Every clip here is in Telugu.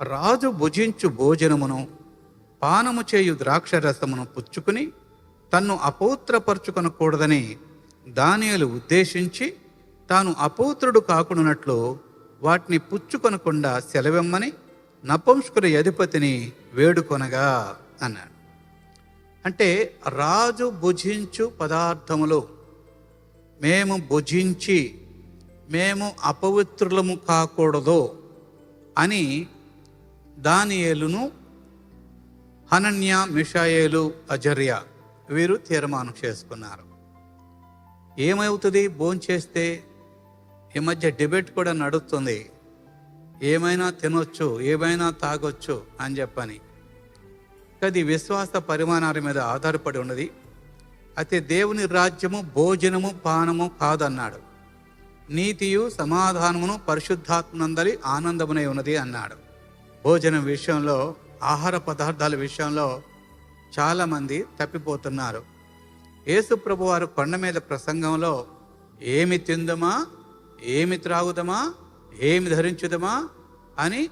రాజు భుజించు భోజనమును పానము చేయు ద్రాక్షరసమును పుచ్చుకుని తన్ను అపౌత్రపరుచుకొనకూడదని దానియలు ఉద్దేశించి తాను అపౌత్రుడు కాకుండానట్లు వాటిని పుచ్చుకొనకుండా సెలవిమ్మని నపంసుకుని అధిపతిని వేడుకొనగా అన్నాడు. అంటే రాజు భుజించు పదార్థములు మేము భుజించి మేము అపవిత్రులము కాకూడదు అని దానియేలును హనన్య మిషాయేలు అజర్య వీరు తీర్మానం చేసుకున్నారు. ఏమవుతుంది? భోంచేస్తే ఈ మధ్య డిబేట్ కూడా నడుస్తుంది. ఏమైనా తినొచ్చు ఏమైనా తాగొచ్చు అని చెప్పని. అది విశ్వాస పరిమాణాల మీద ఆధారపడి ఉన్నది. అయితే దేవుని రాజ్యము భోజనము పానము కాదన్నాడు. నీతియు సమాధానమును పరిశుద్ధాత్మనందరి ఆనందమునై ఉన్నది అన్నాడు. భోజనం విషయంలో ఆహార పదార్థాల విషయంలో చాలామంది తప్పిపోతున్నారు. యేసు ప్రభు వారు కొండ మీద ప్రసంగంలో ఏమి తిందమా? ఏమి త్రాగుదమా? ఏమి ధరించుదమా? అని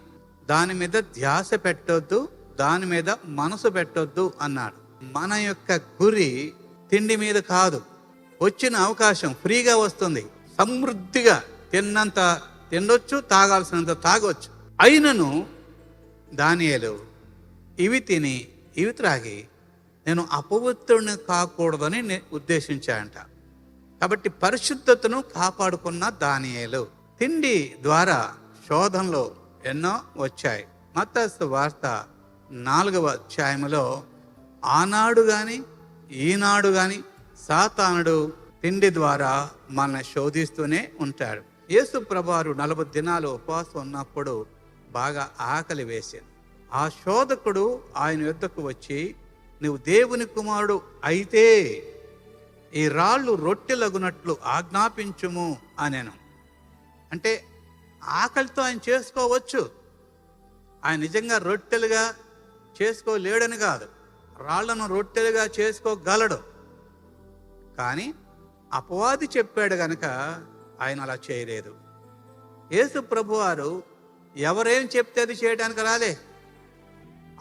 దాని మీద ధ్యాస పెట్టొద్దు దాని మీద మనసు పెట్టొద్దు అన్నాడు. మన యొక్క గురి తిండి మీద కాదు. వచ్చిన అవకాశం ఫ్రీగా వస్తుంది. సమృద్ధిగా తిన్నంత తినొచ్చు తాగాల్సినంత తాగొచ్చు. అయినను దానియలు ఇవి తిని ఇవి త్రాగి నేను అపవిత్రుని కాకూడదని నే- ఉద్దేశించాయంట కాబట్టి పరిశుద్ధతను కాపాడుకున్న దానియేలు తిండి ద్వారా శోధనలు ఎన్నో వచ్చాయి మతస్థ వార్త నాలుగవ అధ్యాయములో ఆనాడు కానీ ఈనాడు కానీ సాతానుడు తిండి ద్వారా మన శోధిస్తూనే ఉంటాడు యేసు ప్రభారు నలభై దినాలు ఉపవాసం ఉన్నప్పుడు బాగా ఆకలి వేసింది ఆ శోధకుడు ఆయన యుద్ధకు వచ్చి నువ్వు దేవుని కుమారుడు అయితే ఈ రాళ్ళు రొట్టెలగునట్లు ఆజ్ఞాపించుము అనేను. అంటే ఆకలితో ఆయన చేసుకోవచ్చు. ఆయన నిజంగా రొట్టెలుగా చేసుకోలేడని కాదు. రాళ్ళను రొట్టెలుగా చేసుకోగలడు. కానీ అపవాది చెప్పాడు గనక ఆయన అలా చేయలేదు. యేసు ప్రభువారు ఎవరేం చెప్తే అది చేయడానికి రాలే.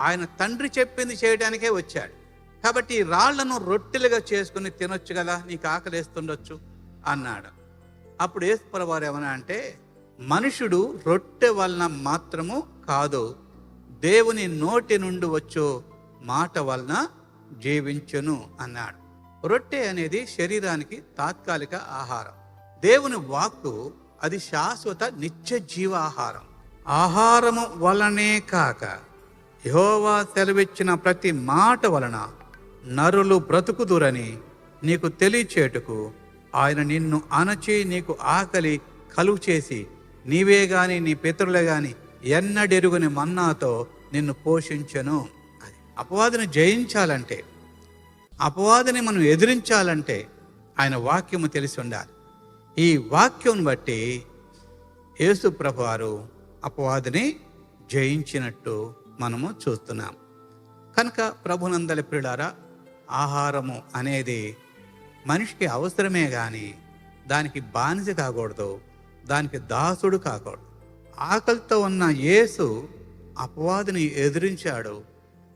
ఆయన తండ్రి చెప్పింది చేయడానికే వచ్చాడు. కాబట్టి ఈ రాళ్ళను రొట్టెలుగా చేసుకుని తినొచ్చు కదా నీకు ఆకలేస్తుండొచ్చు అన్నాడు. అప్పుడు యేసుప్రభువారు ఏమన్నా అంటే మనుషుడు రొట్టె వలన మాత్రము కాదు దేవుని నోటి నుండి వచ్చు మాట వలన జీవించును అన్నాడు. రొట్టె అనేది శరీరానికి తాత్కాలిక ఆహారం. దేవుని వాక్కు అది శాశ్వత నిత్య జీవ ఆహారం ఆహారము వలనే కాక యహోవా సెలవిచ్చిన ప్రతి మాట వలన నరులు బ్రతుకుదురని నీకు తెలియచేటుకు ఆయన నిన్ను అణచి నీకు ఆకలి కలుగు చేసి నీవే గాని నీ పితరులే గాని ఎన్నడెరుగుని మన్నాతో నిన్ను పోషించను అది అపవాదిని జయించాలంటే అపవాదిని మనం ఎదిరించాలంటే ఆయన వాక్యము తెలిసి ఉండాలి. ఈ వాక్యం బట్టి యేసు ప్రభువారు అపవాదిని జయించినట్టు మనము చూస్తున్నాం. కనుక ప్రభునందలి ప్రియులారా ఆహారము అనేది మనిషికి అవసరమే కానీ దానికి బానిస కాకూడదు దానికి దాసుడు కాకూడదు. ఆకలితో ఉన్న యేసు అపవాదిని ఎదిరించాడు.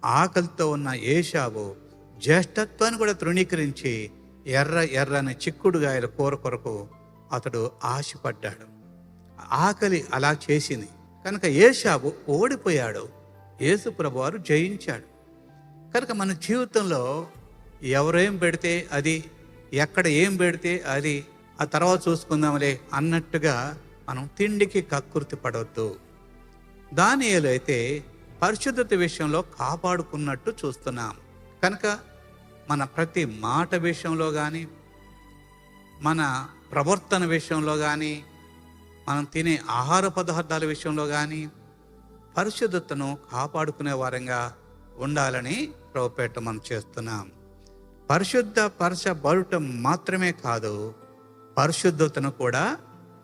ఆకలితో ఉన్న ఏషావు జ్యేష్ఠత్వాన్ని కూడా తృణీకరించి ఎర్ర ఎర్రని చిక్కుడుగాయల కూర కొరకు అతడు ఆశపడ్డాడు. ఆకలి అలా చేసింది. కనుక ఏషాబు ఓడిపోయాడు. యేసు ప్రభువారు జయించాడు. కనుక మన జీవితంలో ఎవరేం పెడితే అది ఎక్కడ ఏం పెడితే అది ఆ తర్వాత చూసుకుందాంలే అన్నట్టుగా మనం తిండికి కక్కుర్తి పడవద్దు దానియలు అయితే పరిశుద్ధత విషయంలో కాపాడుకున్నట్టు చూస్తున్నాం. కనుక మన ప్రతి మాట విషయంలో కానీ మన ప్రవర్తన విషయంలో కానీ మనం తినే ఆహార పదార్థాల విషయంలో కానీ పరిశుద్ధతను కాపాడుకునే వారంగా ఉండాలని ప్రభుపేట మనం చేస్తున్నాం. పరిశుద్ధ పరచబడటం మాత్రమే కాదు పరిశుద్ధతను కూడా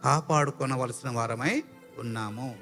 కాపాడుకోనవలసిన వారమై ఉన్నాము.